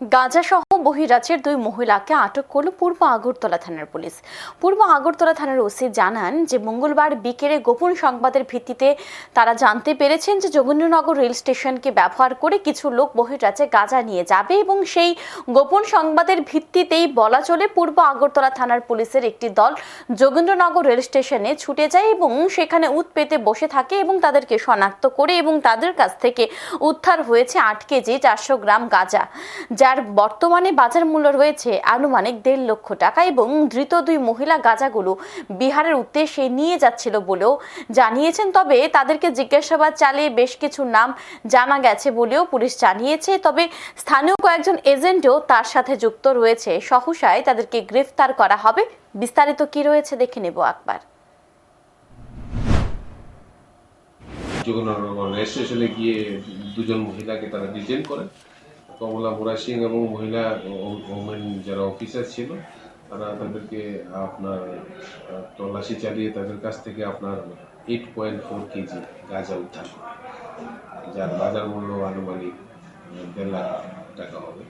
গাজা সহ বহিরাজ্যের দুই মহিলাকে আটক করল পূর্ব আগরতলা থানার পুলিশ। পূর্ব আগরতলা থানার ওসি জানান যে মঙ্গলবার বিকেলে গোপন সংবাদের ভিত্তিতে তারা জানতে পেরেছেন যে যোগেন্দ্রনগর রেল স্টেশনকে ব্যবহার করে কিছু লোক বহিরাজ্যে গাঁজা নিয়ে যাবে এবং সেই গোপন সংবাদের ভিত্তিতেই বলা চলে পূর্ব আগরতলা থানার পুলিশের একটি দল যোগেন্দ্রনগর রেল স্টেশনে ছুটে যায় এবং সেখানে উত পেতে বসে থাকে এবং তাদেরকে শনাক্ত করে এবং তাদের কাছ থেকে উদ্ধার হয়েছে আট কেজি চারশো গ্রাম গাঁজা, যার বর্তমানে বাজার মূল্য রয়েছে আনুমানিক দেড় লক্ষ টাকা এবং ধৃত দুই মহিলা গাঁজাগুলো বিহারের উদ্দেশ্যে নিয়ে যাচ্ছিল বলেও জানিয়েছেন। তবে তাদেরকে জিজ্ঞাসাবাদ চালিয়ে বেশ কিছু নাম জানা গেছে বলেও পুলিশ জানিয়েছে। তবে স্থানীয় কয়েকজন এজেন্টও তার সাথে যুক্ত রয়েছে। সহসায় তাদেরকে গ্রেফতার করা হবে। বিস্তারিত কি রয়েছে দেখে নেব যোগনগর রেল স্টেশনে গিয়ে দুজন মহিলাকে তারা ডিটেন করে কমলা মুরা সিং এবং মহিলা ওমেন যারা অফিসার ছিল, তারা তাদেরকে আপনার তল্লাশি চালিয়ে তাদের কাছ থেকে আপনার এইট পয়েন্ট ফোর কেজি গাঁজা উদ্ধার যার বাজার মূল্য আনুমানিক দেড় লাখ টাকা হবে।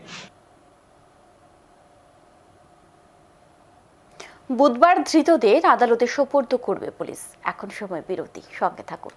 বুধবার ধৃতদের আদালতে সোপর্দ করবে পুলিশ। এখন সময় বিরতি। সঙ্গে থাকুন।